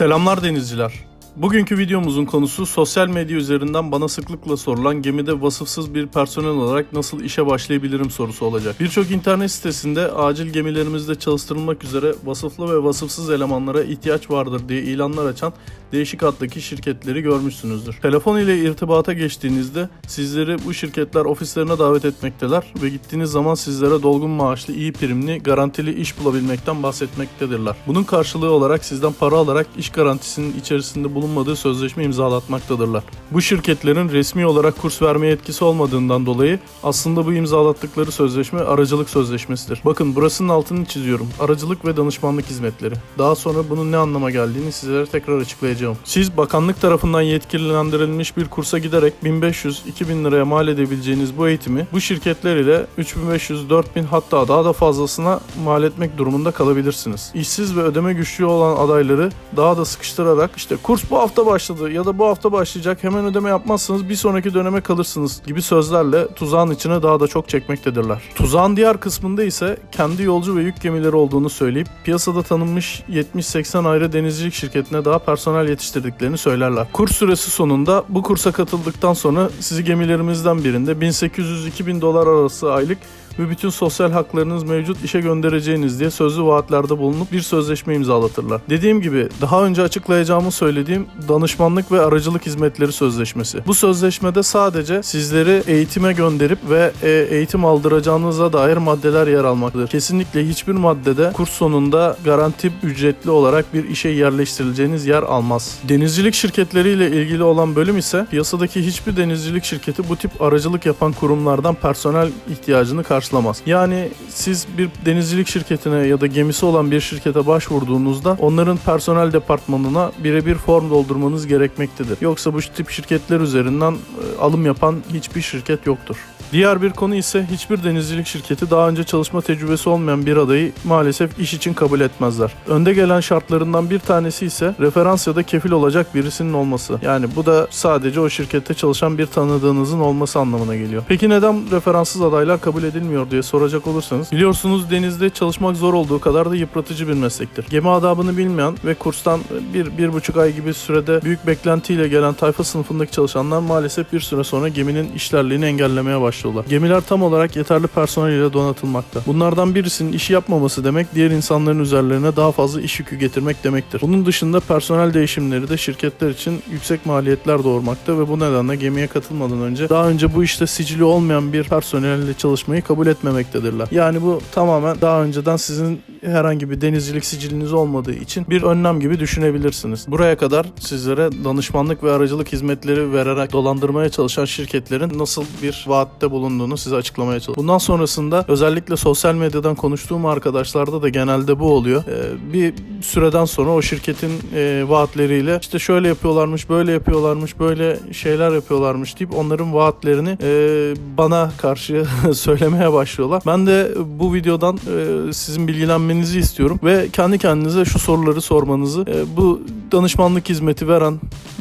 Selamlar denizciler. Bugünkü videomuzun konusu sosyal medya üzerinden bana sıklıkla sorulan gemide vasıfsız bir personel olarak nasıl işe başlayabilirim sorusu olacak. Birçok internet sitesinde acil gemilerimizde çalıştırılmak üzere vasıflı ve vasıfsız elemanlara ihtiyaç vardır diye ilanlar açan değişik hattaki şirketleri görmüşsünüzdür. Telefon ile irtibata geçtiğinizde sizleri bu şirketler ofislerine davet etmekteler ve gittiğiniz zaman sizlere dolgun maaşlı, iyi primli, garantili iş bulabilmekten bahsetmektedirler. Bunun karşılığı olarak sizden para alarak iş garantisinin içerisinde bulunmadığı sözleşme imzalatmaktadırlar. Bu şirketlerin resmi olarak kurs vermeye yetkisi olmadığından dolayı aslında bu imzalattıkları sözleşme aracılık sözleşmesidir. Bakın burasının altını çiziyorum. Aracılık ve danışmanlık hizmetleri. Daha sonra bunun ne anlama geldiğini sizlere tekrar açıklayacağım. Siz bakanlık tarafından yetkilendirilmiş bir kursa giderek 1500-2000 liraya mal edebileceğiniz bu eğitimi bu şirketler ile 3500-4000 hatta daha da fazlasına mal etmek durumunda kalabilirsiniz. İşsiz ve ödeme güçlüğü olan adayları daha da sıkıştırarak işte kurs bu hafta başladı ya da bu hafta başlayacak hemen ödeme yapmazsanız bir sonraki döneme kalırsınız gibi sözlerle tuzağın içine daha da çok çekmektedirler. Tuzağın diğer kısmında ise kendi yolcu ve yük gemileri olduğunu söyleyip piyasada tanınmış 70-80 ayrı denizcilik şirketine daha personel yetiştirdiklerini söylerler. Kurs süresi sonunda bu kursa katıldıktan sonra sizi gemilerimizden birinde 1800-2000 dolar arası aylık ve bütün sosyal haklarınız mevcut işe göndereceğiniz diye sözlü vaatlerde bulunup bir sözleşme imzalatırlar. Dediğim gibi daha önce açıklayacağımı söylediğim danışmanlık ve aracılık hizmetleri sözleşmesi. Bu sözleşmede sadece sizleri eğitime gönderip ve e, eğitim aldıracağınıza dair maddeler yer almaktadır. Kesinlikle hiçbir maddede kurs sonunda garanti ücretli olarak bir işe yerleştirileceğiniz yer almaz. Denizcilik şirketleriyle ilgili olan bölüm ise piyasadaki hiçbir denizcilik şirketi bu tip aracılık yapan kurumlardan personel ihtiyacını karşılamaz. Yani siz bir denizcilik şirketine ya da gemisi olan bir şirkete başvurduğunuzda onların personel departmanına birebir form doldurmanız gerekmektedir. Yoksa bu tip şirketler üzerinden e, alım yapan hiçbir şirket yoktur. Diğer bir konu ise hiçbir denizcilik şirketi daha önce çalışma tecrübesi olmayan bir adayı maalesef iş için kabul etmezler. Önde gelen şartlarından bir tanesi ise referans ya da kefil olacak birisinin olması. Yani bu da sadece o şirkette çalışan bir tanıdığınızın olması anlamına geliyor. Peki neden referanssız adaylar kabul edilmiyor diye soracak olursanız biliyorsunuz denizde çalışmak zor olduğu kadar da yıpratıcı bir meslektir. Gemi adabını bilmeyen ve kurstan bir, bir buçuk ay gibi sürede büyük beklentiyle gelen tayfa sınıfındaki çalışanlar maalesef bir süre sonra geminin işlerliğini engellemeye başlıyorlar. Gemiler tam olarak yeterli personel ile donatılmakta. Bunlardan birisinin işi yapmaması demek diğer insanların üzerlerine daha fazla iş yükü getirmek demektir. Bunun dışında personel değişimleri de şirketler için yüksek maliyetler doğurmakta ve bu nedenle gemiye katılmadan önce daha önce bu işte sicili olmayan bir personelle çalışmayı kabul etmemektedirler. Yani bu tamamen daha önceden sizin herhangi bir denizcilik siciliniz olmadığı için bir önlem gibi düşünebilirsiniz. Buraya kadar sizlere danışmanlık ve aracılık hizmetleri vererek dolandırmaya çalışan şirketlerin nasıl bir vaatte bulunduğunu size açıklamaya çalışıyorum. Bundan sonrasında özellikle sosyal medyadan konuştuğum arkadaşlarda da genelde bu oluyor. Ee, bir süreden sonra o şirketin e, vaatleriyle işte şöyle yapıyorlarmış, böyle yapıyorlarmış, böyle şeyler yapıyorlarmış deyip onların vaatlerini e, bana karşı söylemeye başlıyorlar. Ben de bu videodan e, sizin bilgilenmenizi istiyorum ve kendi kendinize şu soruları sormanızı e, bu danışmanlık hizmeti veren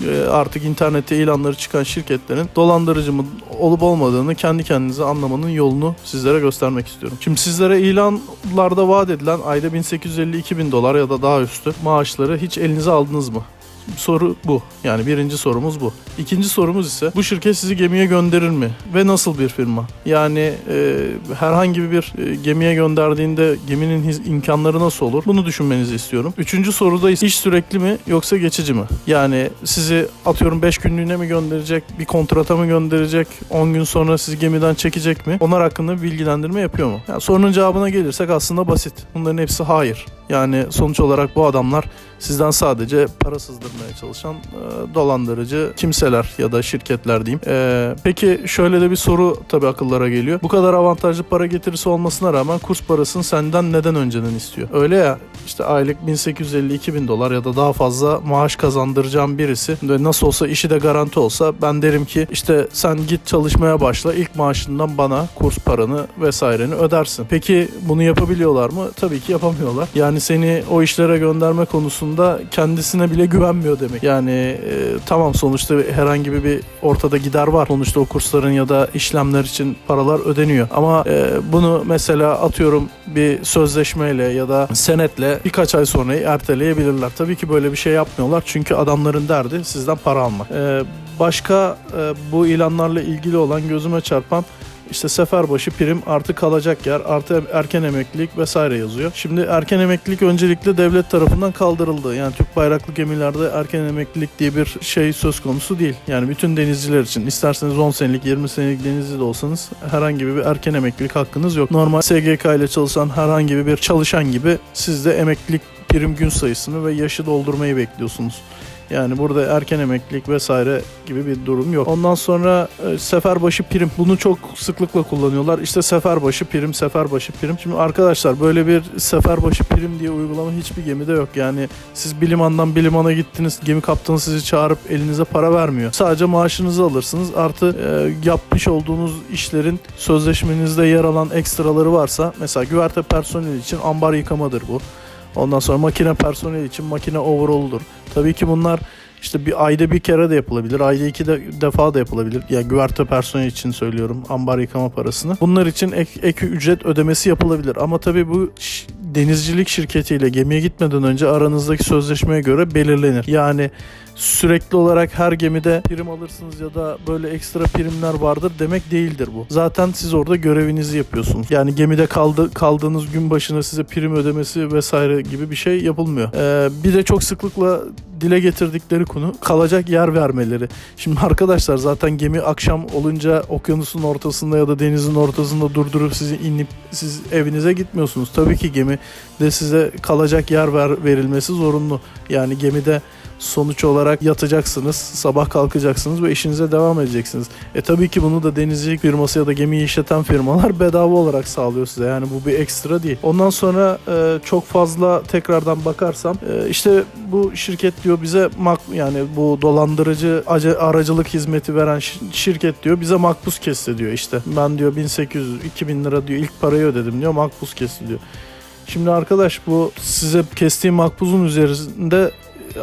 e, artık internette ilanları çıkan şirketlerin dolandırıcı mı olup olmadığını kendi kendinize anlamanın yolunu sizlere göstermek istiyorum. Şimdi sizlere ilanlarda vaat edilen ayda 1850-2000 dolar ya da daha üstü maaşları hiç elinize aldınız mı? Soru bu. Yani birinci sorumuz bu. İkinci sorumuz ise bu şirket sizi gemiye gönderir mi? Ve nasıl bir firma? Yani e, herhangi bir e, gemiye gönderdiğinde geminin imkanları nasıl olur? Bunu düşünmenizi istiyorum. Üçüncü soruda iş sürekli mi yoksa geçici mi? Yani sizi atıyorum 5 günlüğüne mi gönderecek? Bir kontrata mı gönderecek? 10 gün sonra sizi gemiden çekecek mi? Onlar hakkında bir bilgilendirme yapıyor mu? Yani sorunun cevabına gelirsek aslında basit. Bunların hepsi hayır. Yani sonuç olarak bu adamlar sizden sadece para sızdırmaya çalışan e, dolandırıcı kimseler ya da şirketler diyeyim. E, peki şöyle de bir soru tabii akıllara geliyor. Bu kadar avantajlı para getirisi olmasına rağmen kurs parasını senden neden önceden istiyor? Öyle ya işte aylık 1850-2000 dolar ya da daha fazla maaş kazandıracağım birisi ve nasıl olsa işi de garanti olsa ben derim ki işte sen git çalışmaya başla ilk maaşından bana kurs paranı vesaireni ödersin. Peki bunu yapabiliyorlar mı? Tabii ki yapamıyorlar. Yani seni o işlere gönderme konusunda kendisine bile güvenmiyor demek. Yani e, tamam sonuçta herhangi bir ortada gider var. Sonuçta o kursların ya da işlemler için paralar ödeniyor. Ama e, bunu mesela atıyorum bir sözleşmeyle ya da senetle birkaç ay sonra erteleyebilirler. Tabii ki böyle bir şey yapmıyorlar. Çünkü adamların derdi sizden para almak. E, başka e, bu ilanlarla ilgili olan gözüme çarpan işte sefer başı prim artı kalacak yer artı erken emeklilik vesaire yazıyor. Şimdi erken emeklilik öncelikle devlet tarafından kaldırıldı. Yani Türk bayraklı gemilerde erken emeklilik diye bir şey söz konusu değil. Yani bütün denizciler için isterseniz 10 senelik 20 senelik denizci de olsanız herhangi bir erken emeklilik hakkınız yok. Normal SGK ile çalışan herhangi bir çalışan gibi siz de emeklilik prim gün sayısını ve yaşı doldurmayı bekliyorsunuz. Yani burada erken emeklilik vesaire gibi bir durum yok. Ondan sonra e, seferbaşı prim. Bunu çok sıklıkla kullanıyorlar. İşte seferbaşı prim, seferbaşı prim. Şimdi arkadaşlar böyle bir seferbaşı prim diye uygulama hiçbir gemide yok. Yani siz bir limandan bir limana gittiniz. Gemi kaptanı sizi çağırıp elinize para vermiyor. Sadece maaşınızı alırsınız. Artı e, yapmış olduğunuz işlerin sözleşmenizde yer alan ekstraları varsa mesela güverte personeli için ambar yıkamadır bu. Ondan sonra makine personeli için makine overall'dur. Tabii ki bunlar işte bir ayda bir kere de yapılabilir. Ayda iki de, defa da yapılabilir. Yani güverte personeli için söylüyorum ambar yıkama parasını. Bunlar için ek, ek ücret ödemesi yapılabilir. Ama tabii bu denizcilik şirketiyle gemiye gitmeden önce aranızdaki sözleşmeye göre belirlenir. Yani sürekli olarak her gemide prim alırsınız ya da böyle ekstra primler vardır demek değildir bu. Zaten siz orada görevinizi yapıyorsunuz. Yani gemide kaldı, kaldığınız gün başına size prim ödemesi vesaire gibi bir şey yapılmıyor. Ee, bir de çok sıklıkla dile getirdikleri konu kalacak yer vermeleri. Şimdi arkadaşlar zaten gemi akşam olunca okyanusun ortasında ya da denizin ortasında durdurup sizi inip siz evinize gitmiyorsunuz. Tabii ki gemi de size kalacak yer ver, verilmesi zorunlu. Yani gemide sonuç olarak yatacaksınız, sabah kalkacaksınız ve işinize devam edeceksiniz. E tabii ki bunu da denizcilik firması ya da gemiyi işleten firmalar bedava olarak sağlıyor size. Yani bu bir ekstra değil. Ondan sonra e, çok fazla tekrardan bakarsam e, işte bu şirket diyor bize mak yani bu dolandırıcı aracılık hizmeti veren şi- şirket diyor bize makbuz kesti diyor işte. Ben diyor 1800 2000 lira diyor ilk parayı ödedim diyor makbuz kesti diyor. Şimdi arkadaş bu size kestiği makbuzun üzerinde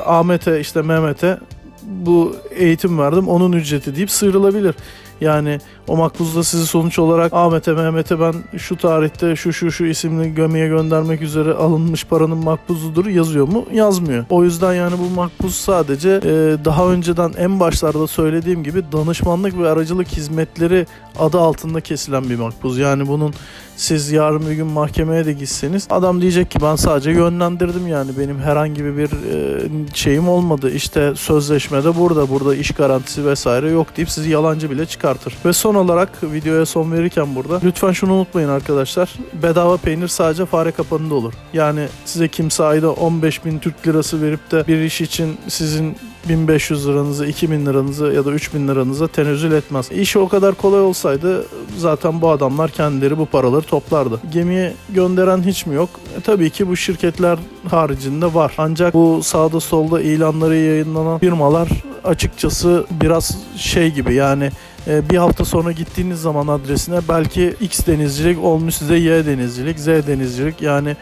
Ahmet'e işte Mehmet'e bu eğitim verdim onun ücreti deyip sıyrılabilir. Yani o makbuzda sizi sonuç olarak Ahmet'e Mehmet'e ben şu tarihte şu şu şu isimli gömüye göndermek üzere alınmış paranın makbuzudur yazıyor mu? Yazmıyor. O yüzden yani bu makbuz sadece e, daha önceden en başlarda söylediğim gibi danışmanlık ve aracılık hizmetleri adı altında kesilen bir makbuz. Yani bunun siz yarın bir gün mahkemeye de gitseniz adam diyecek ki ben sadece yönlendirdim yani benim herhangi bir e, şeyim olmadı. İşte sözleşmede burada burada iş garantisi vesaire yok deyip sizi yalancı bile çıkartır. Ve son olarak videoya son verirken burada lütfen şunu unutmayın arkadaşlar. Bedava peynir sadece fare kapanında olur. Yani size kimse ayda 15 bin Türk lirası verip de bir iş için sizin 1500 liranızı, 2000 liranızı ya da 3000 liranızı tenezzül etmez. İş o kadar kolay olsaydı zaten bu adamlar kendileri bu paraları toplardı. Gemiye gönderen hiç mi yok? E, tabii ki bu şirketler haricinde var. Ancak bu sağda solda ilanları yayınlanan firmalar açıkçası biraz şey gibi yani bir hafta sonra gittiğiniz zaman adresine belki X denizcilik olmuş size Y denizcilik, Z denizcilik yani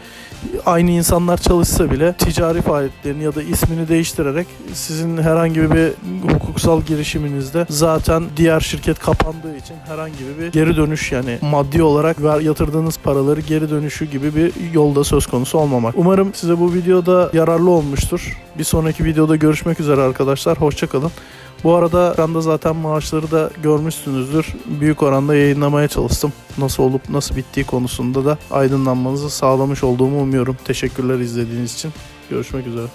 aynı insanlar çalışsa bile ticari faaliyetlerini ya da ismini değiştirerek sizin herhangi bir hukuksal girişiminizde zaten diğer şirket kapandığı için herhangi bir geri dönüş yani maddi olarak ver, yatırdığınız paraları geri dönüşü gibi bir yolda söz konusu olmamak. Umarım size bu videoda yararlı olmuştur. Bir sonraki videoda görüşmek üzere arkadaşlar. Hoşçakalın. Bu arada ekranda zaten maaşları da görmüşsünüzdür. Büyük oranda yayınlamaya çalıştım. Nasıl olup nasıl bittiği konusunda da aydınlanmanızı sağlamış olduğumu umuyorum. Teşekkürler izlediğiniz için. Görüşmek üzere.